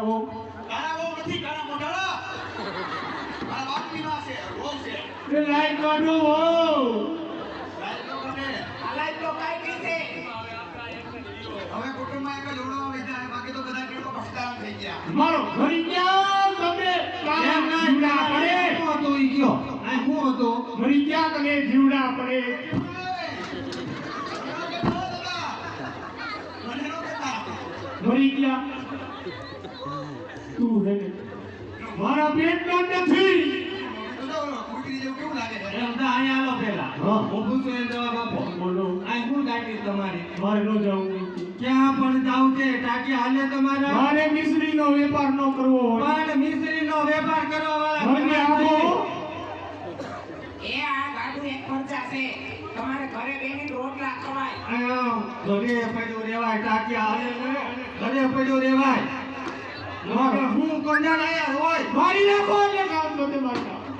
તારા બહુ નથી તારા મોઢાળા. મારા બાપની માં છે બહુ છે. એ લાઈટ કાઢો હો. હવે કુટુંબમાં એક જ ઓળો આવી બાકી તો બધા કેટલો પછતાવા થઈ ગયા. મારો ઘરી ગયા તમે એમ ના પડે. શું હતો? ઈ કયો? આ શું હતો? મરી ગયા તમે? જીવડા પડે. મરી ગયા તું હે મારા પેટમાં નથી. મારે નો જવું. નથી. ક્યાં પણ જાવ છે ટાંકી હાલે તમારે? મારે મિશ્રીનો વેપાર ન કરવો પણ મિસ્ત્રીનો વેપાર કરવા વાળા મને આપો એ આ ગાડું એક ખર્ચા છે. તમારે ઘરે બેહીને રોટલા ખવાય. ઘરે પડ્યું રેવાય ટાંકી હાલે ઘરે પડ્યું રેવાય નકર હું કંડાળ આયા હોય. મારી નાખો એટલે કામ તો તે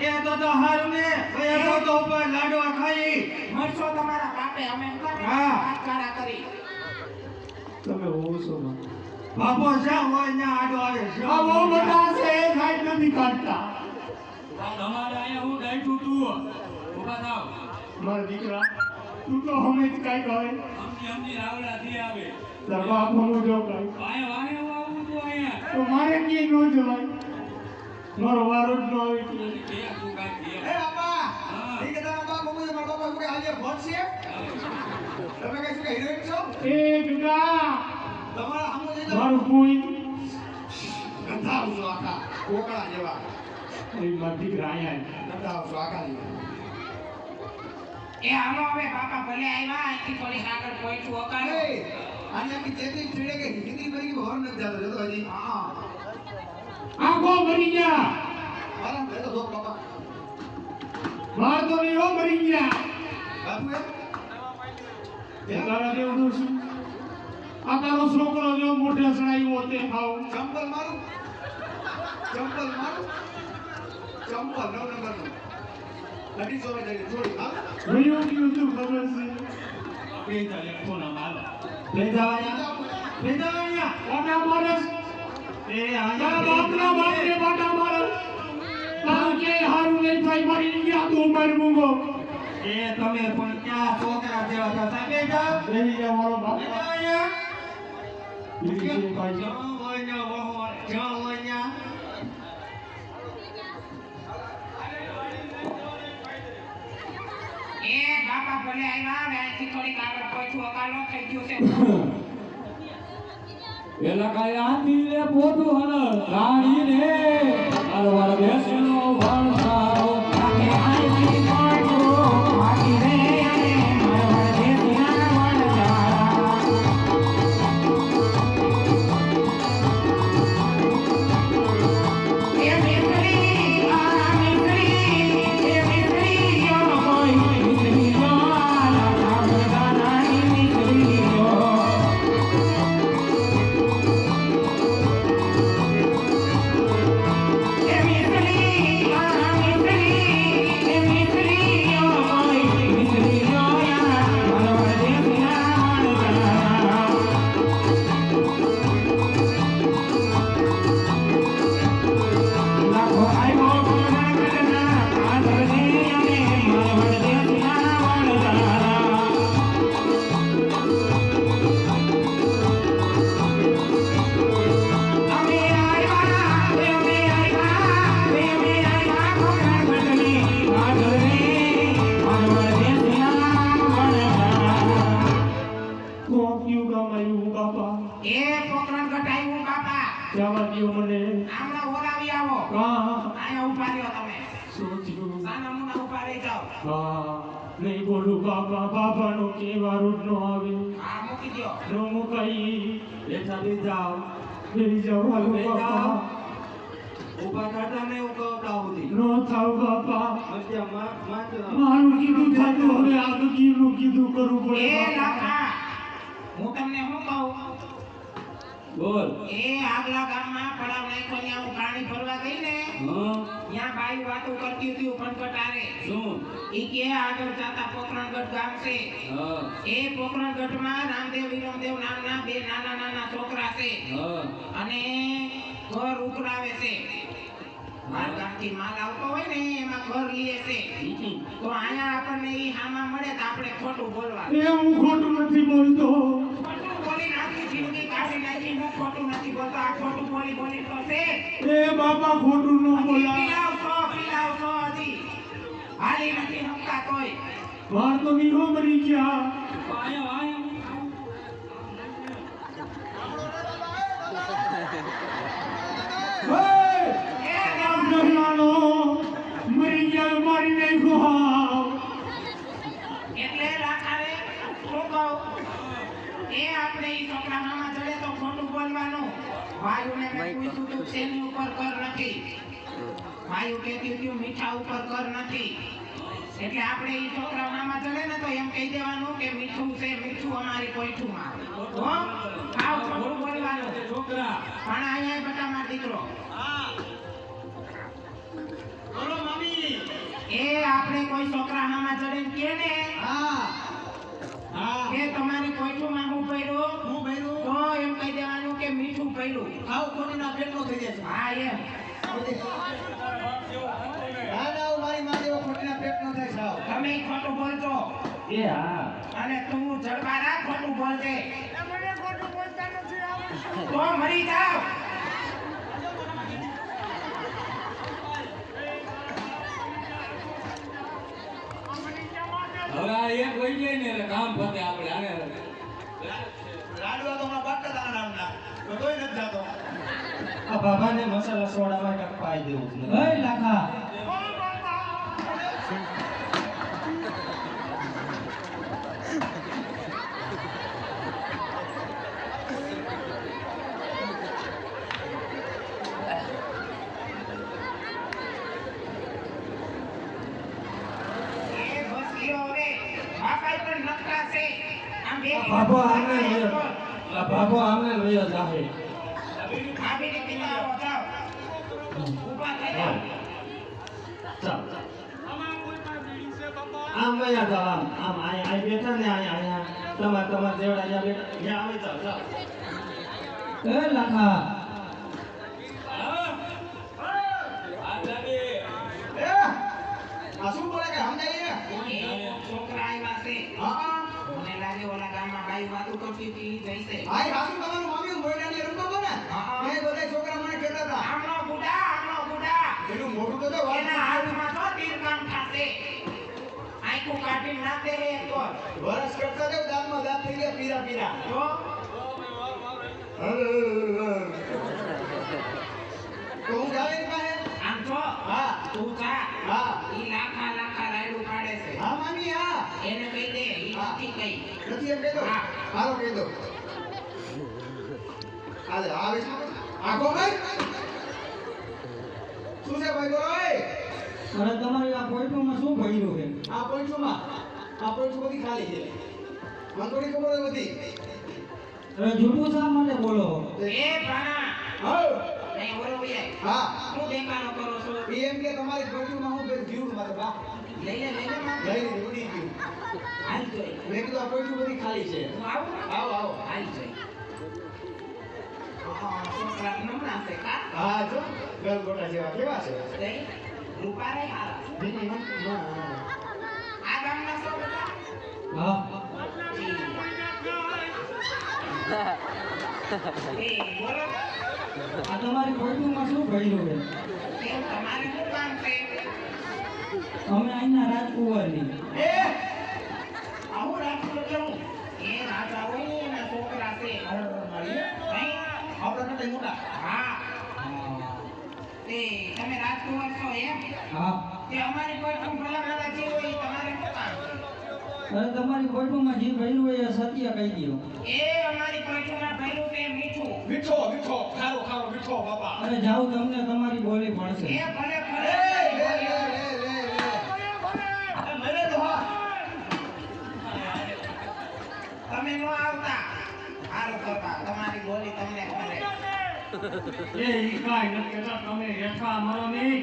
એ તો તો હારું ને. એ તો તો ઉપર લાડવા ખાઈ. મરશો તમારા બાપે અમે હા. કારા કરી. તમે હોવ છો બાપો જ્યાં હોય ત્યાં આડો આવે આ બહુ બધા છે એ ખાઈ નથી કાઢતા. તમારે અહીંયા હું ડાયટું તું. ઊભા થાવ. મારા દીકરા તું તો હમે જ અમની અમની રાવડાથી આવે. તારા બાપ હમું જો અહીંયા તો મારે કે ન જવાય? મારો વારો જ ન આવી એટલે. કે તું કાંઈ એ બાપા ઠીક છે બાપા બાપ મમ્મી બાપા શું કે આજે ભોટ છે? તમે કઈ શું કે હિરોઈન છો? એ ગગા તમારા સામું જઈ મારું કોઈ ગંધાવ ઉસો આખા કોકળા જેવા. એ મારા દીકરા અહીંયા ઉસો છો આખા જેવા. એ આમાં હવે બાપા ભલે આવ્યા અહીંથી થોડી આગળ પોઈન્ટ અકાળો એ આની આખી તેત્રીસ ચીડે કે હિન્દી બની ગઈ હોર નથી જાતો જતો હજી. હા. આખો મરી ગયા. મારા તો બાપા. માર તો નહીં હો મરી ગયા. બાપુ એ? એ તારા જેવડું શું? આ તારો છોકરો જો મોઢે સડાયો તે ખાવ. ચંપલ મારું? ચંપલ મારું? ચંપલ નવ નંબરનું અઢીસો ને જરી જોડી હા કયું તું ખબર છે? બે ચાલે ફોન આમ અહીંયા બાટા મારસ. એ તારા બાપના બાપને બાટા મારસ. ક્યાંય હારું નહીં થાય મરી ગયા તું મર મૂંગો. એ તમે પણ ક્યાં છોકરા જેવા સાહેબ જાઓ. રહી ગયા મારો બાપ. લઈ જાઓ બાપા ભલે આવ્યા હવે અહીંથી થોડીક આગળ પહોંચવું અકાળો થઈ ગયો છે. પેલા કાંઈ આંધી લે પોતું હન રાણી રે અરવર બેસનો ભણસારો બાપા બાપાનો કેવા રૂટ નો આવે નો મુકાઈ બેઠા હાલો બાપા. થતા ને નો થાવ બાપા. મારું કીધું થતું હવે આગળનું કીધું કરવું પડે એ લાખા હું તમને શું કહું? બોલ. એ આગલા ગામમાં પડાવ નાખો ત્યાં હું પાણી ભરવા ગઈ ને હા. ત્યાં બાઈ વાતો કરતી હતી ઉપનકટારે શું? ઈ કે આગળ જાતા પોકરણગઢ ગામ છે. એ પોકરણગઢમાં રામદેવ વિરમદેવ નામના બે નાના નાના છોકરા છે. અને ઘર ઉકળાવે છે. બાર ગામથી માલ આવતો હોય ને એમાં ઘર લીએ છે. તો અહીંયા આપણને ઈ હામાં મળે તો આપણે ખોટું બોલવા એ હું ખોટું નથી બોલતો. એ બાપા ખોટું ન બોલા તો નીરો મરી ગયા! એ મરી મારી. એટલે રાખાવે શું કહું? એ આપણે ઈ છોકરા મામા જડે તો ખોટું બોલવાનું. ભાઈઓને મેં પૂછ્યું તું શેની ઉપર કર નથી. વાયુ કહેતી હતી મીઠા ઉપર કર નથી. એટલે આપણે એ છોકરાઓનામાં ચડે ને તો એમ કહી દેવાનું કે મીઠું છે મીઠું અમારી. હો? સાવ ખોટું બોલવાનું. છોકરા પણ અહીંયા બધા માર દીકરો બોલો મમ્મી એ આપણે કોઈ છોકરા હામાં ચડે ને કહે ને હા કે તમારી કોઈ માંગુ પડ્યું? હું ભર્યું? તો એમ કહી દેવાનું કે મીઠું પડ્યું કોની ના પેટનો થઈ જશે હા એમ. ના ના મારી માં જેવો ખોટીના પેટનો થાય સાવ તમે ખોટું બોલજો એ હા. અને તું જડબા રાખ ખોટું બોલજે તો મરી જાવ હવે આ એક વહી જાય ને એટલે કામ પતે આપણે આને લાડવા તો હમણાં બાકા તારા નામના. તો તોય નથી જાતો. આ બાબાને મસાલા સોડામાં કાંઈક પાઈ દેવું છે. હે લાખા એ બસ ગયો હવે બાપાએ પણ નકરા છે આમ આને બાબો આમને લયો આ બાબો આમને લયો જાહે. આમ અહીંયા જાવ આમ આમ, આય બેઠા ને અહીંયા અહીંયા તમાર, તમારે જેવડા જ્યાં બેઠા. આવી જાવ જાવ એ લાખા આ જાગે એ આ શું બોલે કે સમજાય ને એ છોકરા આવ્યા છે હા હા મને લાગે ઓલા વાતો કરતી હતી જઈશે ભાઈ હાસુ તમારું મામી મોઢાની રમતો હતો ને હા. એ બધા છોકરા મને કહેતા હતા. આમનો બુડા આમનો બુડા એનું મોઢું તો જો એના હાથમાં તો તીર કામ થાશે. આંખું કાઢીને ના દે તો. વરસ કરતા જાવ દાંતમાં દાંત થઈ ગયા પીરા પીરા. તો તો હું જાવ પાસે આમ જો હા તું જા હા ઈ લાખા લાખા રાયડું પાડે છે હા મામી હા એને કહી દે ઈ હા. નથી કઈ નથી એમ કહેતો? હા. હાલો કહી દો. હાલે આવે આખો ભાઈ શું છે ભાઈ બોલો એ અરે તમારી આ કોઈટુમાં શું ભણ્યું છે? આ પોઈન્ટમાં આ પોઈન્ટ બધી ખાલી છે. મને થોડી ખબર બધી અરે જૂઠું શા માટે બોલો? એ પ્રાણા હા નહીં બોલો ભાઈ હા. હું દેખાનો કરો છો? એમ કે તમારી પોઈન્ટમાં હું જીવું મારે બા લઈ લે લઈ લે માં લઈ લીધી ઉડી ગયું. હાલ જોઈ. મેં કીધું બધી ખાલી છે. આવું આવો આવો. હાલ જોઈ. હા, જો. ગલગોટા જેવા કેવા છે? નહીં રૂપા રે હારા. આ ગામના બેટા હા. આ તમારી કોઈટુમાં શું ભણ્યું છે? તમારે અમે અહીંના રાજકુંવરની. એ આવું કેવું એ રાજા હોય છોકરા છે નહીં? આપણા મોટા. હા. તે તમે રાજકુમાર છો એમ? હા. તે અમારી કોઈ ભલામણ જે હોય તમારે? અરે કોઈટુમાં જે ભર્યું હોય એ સત્ય કહી દો એ અમારી કોઈમાં ભર્યું કે મીઠું. મીઠો મીઠો. ખારો ખારો મીઠો બાપા. અને જાઉં તમને તમારી બોલી પડશે એ ભલે ભલે લે લે લે લે લે મરે દોહા તમે નો આવતા. સારું કરવા તમારી બોલી તમને ભલે એ ઈ કાંઈ નથી તમે હેઠા મરો નહીં.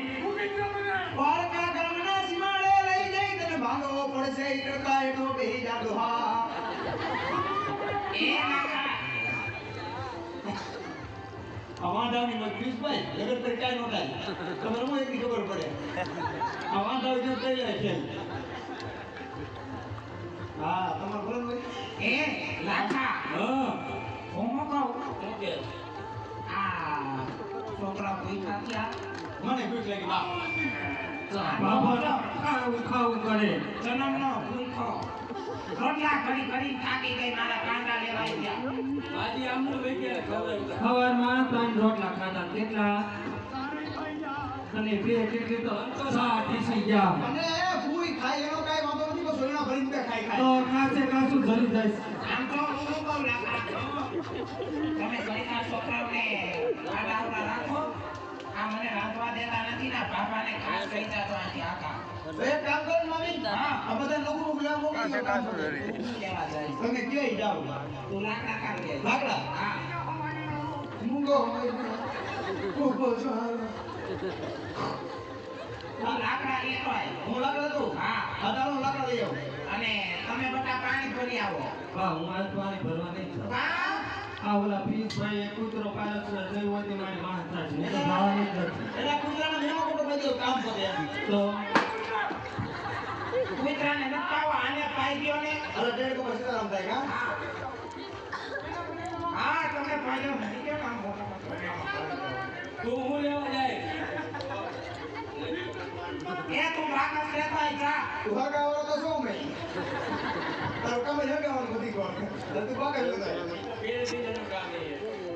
પારકા ગામના સીમાડે લઈ જઈ તને ભાગવો પડશે ઈ ટકા બેહી જા દોહા એ નાખા આ વાંધાની મત પર કાંઈ નો થાય તમારે હું એટલી ખબર પડે. વાંધા જો તૈયાર છે. હા. ભાઈ એ લાખા હા. હું કહું? ઓકે આ છોકરા પૂછ્યા ત્યાં મને ભૂખ લાગી બા. બાપા ખાવું ખાવું કરે જન્મનો ભૂખો રોટલા ઘડી ઘડી થાકી ગઈ મારા કાંડા લેવાઈ ગયા. આજે આમનું ત્રણ રોટલા ખાધા કેટલા? અને બે કેટલી તો અંતોષા થઈ ગયા. અને ફૂઈ ખાઈ એનો બસ ભરીને બે ખાઈ ખાઈ. તો કાચે કાચું જરી જાય. આમ તો હું શું કહું લાખા તમે ઘણીના છોકરાઓને આડાવડા રાખો. આ મને રાંધવા દેતા નથી ને બાપાને ખાસ કહી જાતો આથી તો એક કામ કરો ને હા. આ બધા લોકો બોલાવો મોકલી. લેવા જાય? તમે ક્યાંય જાઓ? તું લાકડા કાઢ લે લાકડા? હા. મૂંગો ખૂબ સારો. લાકડા લેતો આય હું લાકડા હતું હા. લઈ અને તમે બધા પાણી ભરી આવો હા હું આજ પાણી ભરવા નહીં જાઉં. આ ઓલા પીસભાઈ એક કૂતરો છે મારી માણસ છે તો જ નથી એના કૂતરાને મેમો કોટો પાઈ કામ કરે. તો કૂતરાને નકાવો આને પાઈ દ્યો ને અરે ડેડ કો પછી આરામ થાય કા હા તમે પાઈ કેમ આમ મોટો મોટો? તું હું લેવા જાય એ તું લેતો આય જા તું વાળો તો શું મેં તારો કામ જ હગાવાનું બધી કોણ તું ભાગા જ બે દિનનું કામ એ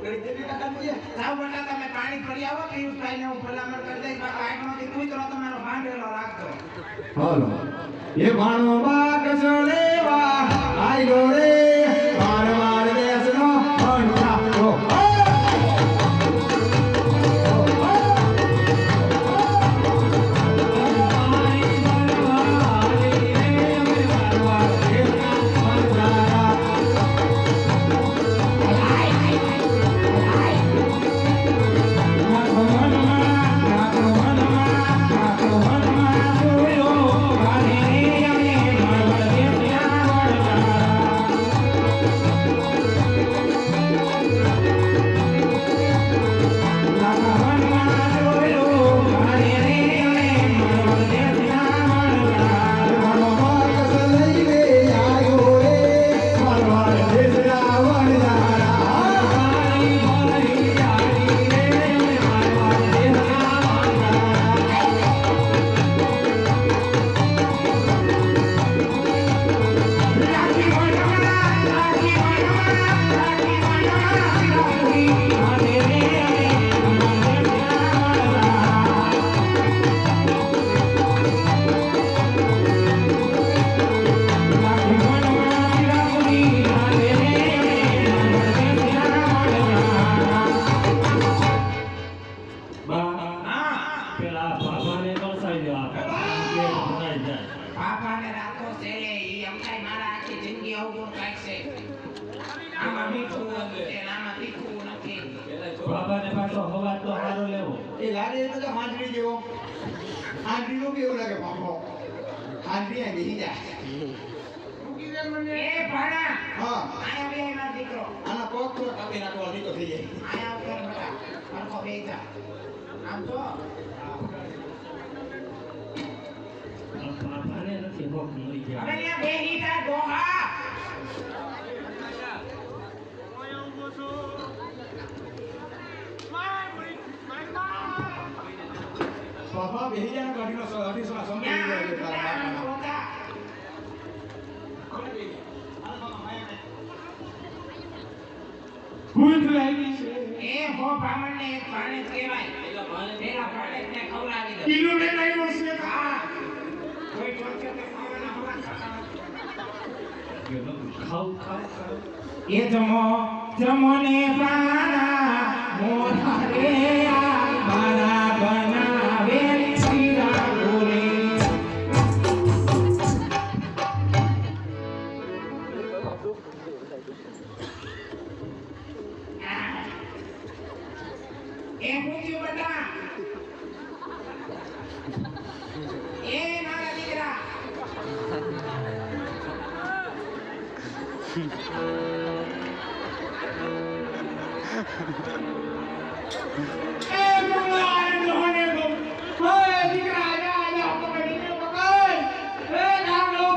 દેવી કાકા મુજે જાઓ બેટા તમે પાણી ભરી આવો પિયુષભાઈને હું ભલામણ કરી દઈશ બાપા આઠમાંથી તો તમારો બાંધેલો રાખજો હાલો એ ભાણો બાગ લેવા આયો રે બાપાને રાખો છે. એ એમ થાય મારા આખી જિંદગી અવગુણ છે. આમાં મીઠું છે આમાં તીખું નથી. બાબાને પાછો હવા તો હારો લેવો. એ લાગે તો હાંડવી જેવો. હાંડવી કેવું લાગે બાપો હાંડવી આ બેહી જાય. એ ભાણા હા. આયા બે એના દીકરો. આના પગ થોડા કાપી નાખવા થઈ જાય. આયા ઉપર બેટા બેહી જા. આમ તો બાબાને નથી ભોગ મળી હવે ગયા ત્યાં બેહી જાય ગાડીનો અઢીસો ના જાય ભૂખ એ હો બ્રાહ્મણને એક ભાણેજ કહેવાય એ જમો જમો ને પ્રાણા મોરા રે મારા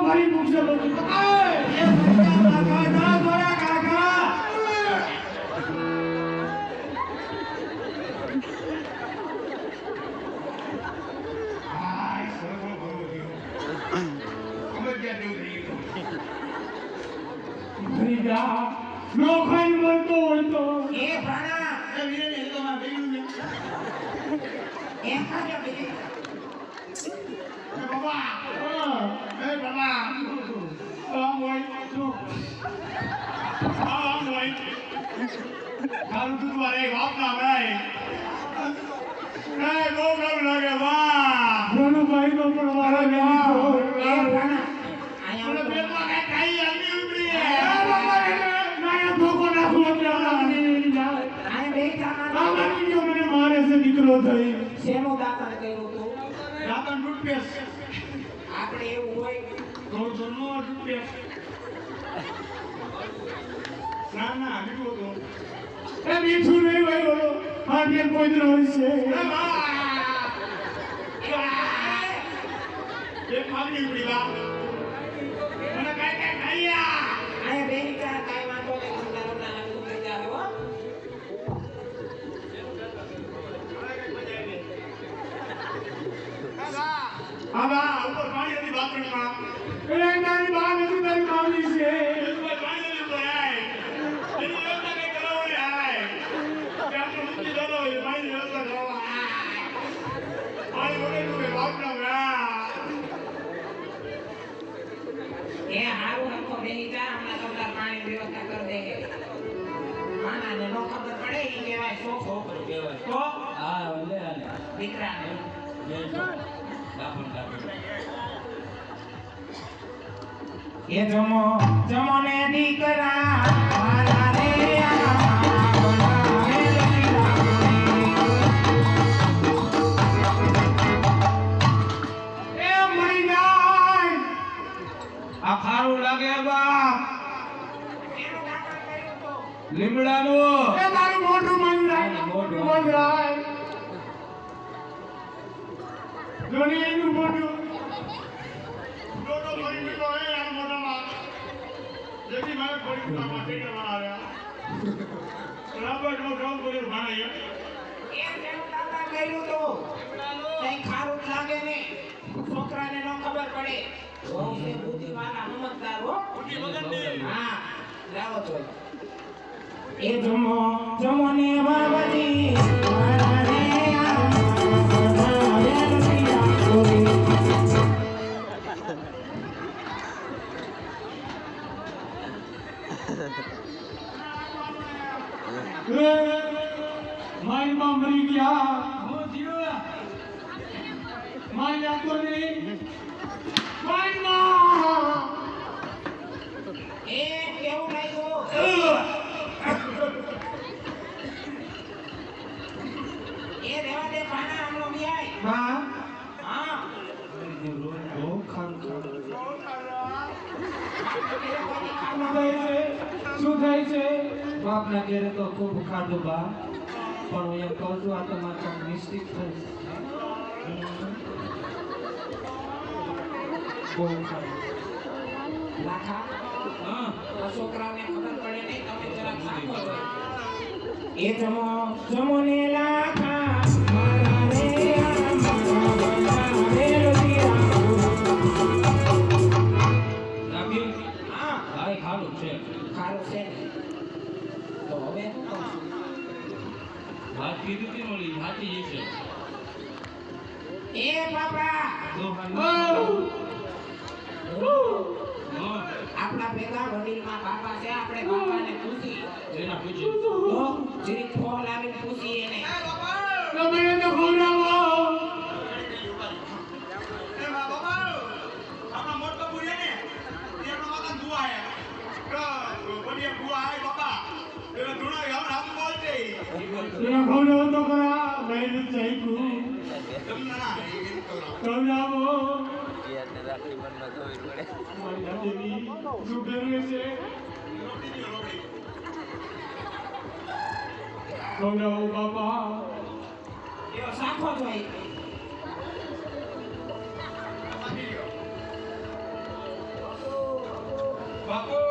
ભરી મૂકશે બધું અહીંયા પણ મારા. મારી મારે છે દીકરો થઈ. શેનું દાતણ કર્યું તું? રાતન ટૂથપેસ્ટ આપણે એવું હોય થોડું જન્મ ટૂથપેસ્ટ ના ના મીઠું નહીં ભાઈ બોલો આ બેન કોઈ છે. એ ખાલી ઉડી બા મને કાઈ કાઈ ખાઈયા જા, કાંઈ વાંધો નહીં. તું તારું ના થઈ જાહે, હો. હા ઉપર પાણી હતી બાથરૂમમાં એ નાની બા નથી તારી મામી છે એ જમો જમો ને દીકરા મારા રે ખારું લાગે તો લીમડાનું. એ તારું મોઢું મરી જાય મોઢું. મરી જાય મોઢું. ડોડો જેથી મારે ફરી દીધા માટે કરવા આવ્યા. બરાબર નો કામ કર્યું ભાણાએ એમ તેનું દાતણ કર્યું તો કઈ ખારું લાગે ને છોકરાને ન ખબર પડે. બહુ છે બુદ્ધિવાળા સમજદાર હો. હા લાવો તો. એ જમો જમો ને બાબાજી મારા મારી માં મરી ગયા. થયું મારી નહીં મારી માં એ કેવું લાગ્યું એ રેવા દે પાના હમણો ન્યાય હા હા બહુ ખાન ખાન એ કોઈ શું થાય છે શું થાય છે બાપના ઘેરે તો ખૂબ ખાધું બા પણ હું એમ કહું છું આ તો કામ મિસ્ટેક થઈ બહુ ખાધું લાખા હા ખબર પડે નહીં તમે જરાક સાંભળો એ જમો જમો ને લાખા મારા રે મારા ખારું છે. ખારું છે તો હવે વાત કીધી હતી એ બાપા આપણા ભેગા વડીલમાં બાપા છે આપણે બાપાને પૂછી. તો ફોન પૂછી એને. તમે મોટો બુરિયા ને એનો માતા દુઆ આયા તો બડિયા દુઆ આય બાબા ચાખ્યું તમને ના એ કરાવ બાપા એવો સાખો જોઈ બાપો.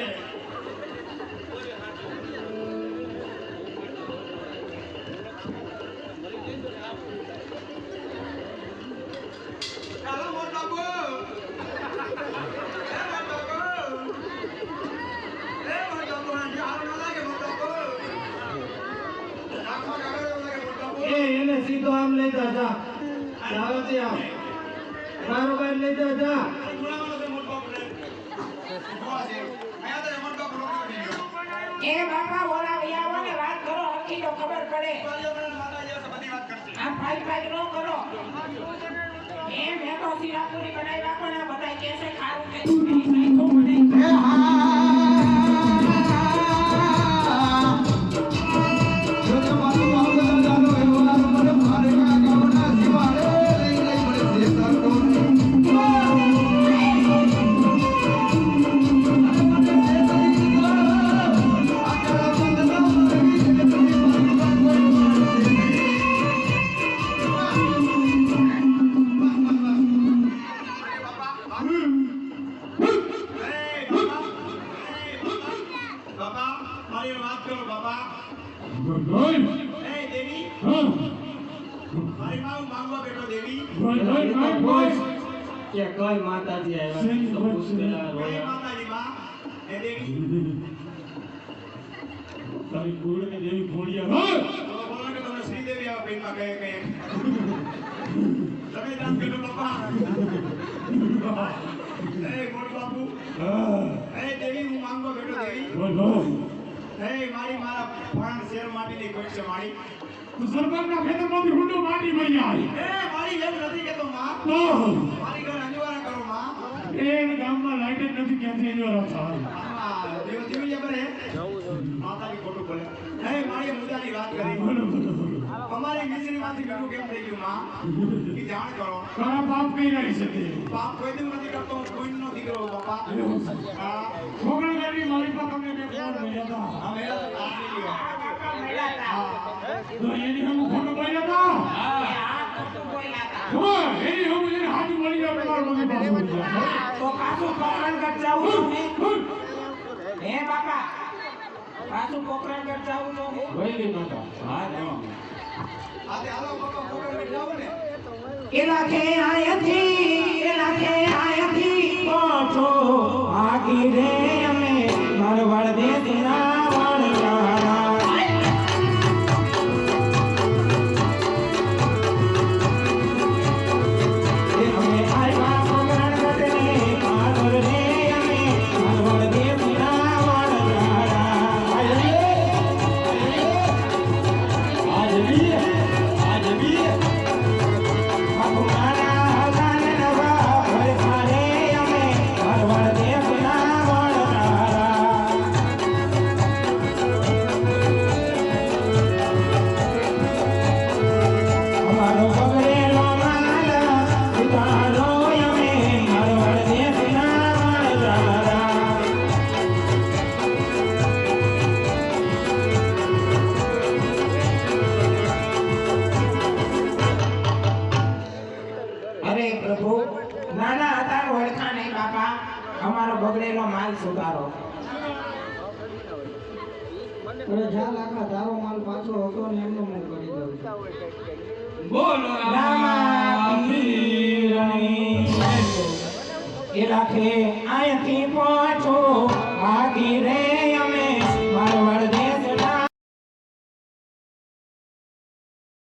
minutes. પેટમાં કહે કહે તમે જાણ કરો બાપા એ મોટ બાપુ એ દેવી હું માંગવા બેઠો દેવી એ મારી મારા ફણ શેર માટીની કોઈ છે મારી તું સરકારના ખેતરમાંથી હુંડો માટી મળી આવી એ મારી એમ નથી કેતો માં તો મારી ઘર અંજવારા કરો માં એ ગામમાં લાઈટ જ નથી ક્યાંથી એનો થાય દેવ દેવી જબર હે માતાજી ખોટું બોલે એ મારી મુદ્દાની વાત કરી બોલો બોલો બોલો અમારી મિશ્રીમાંથી બીજું કેમ થઈ ગયું માં? કે જાણ કરો. તારા પાપ કઈ રહી શકે? પાપ કોઈ દિન નથી કરતો હું કોઈનો દીકરો બાપા. છોકરા ગાડી મારી પાસે તમને બે ફોન મળ્યા હતા. હા મળ્યા હતા. તો એની હમ ખોટું બોલ્યા હતા. એની હાથ મળી તમારા તો પાછું પોખરણગઢ જાવું હે. બાપા? પાછું પોખરણગઢ જાવું તો વૈલી માતા. હા નો આજે હાલો બાપા ફોટો જાઓ ને કે આયથી એલા કે આયથી ઓછો આગી રે.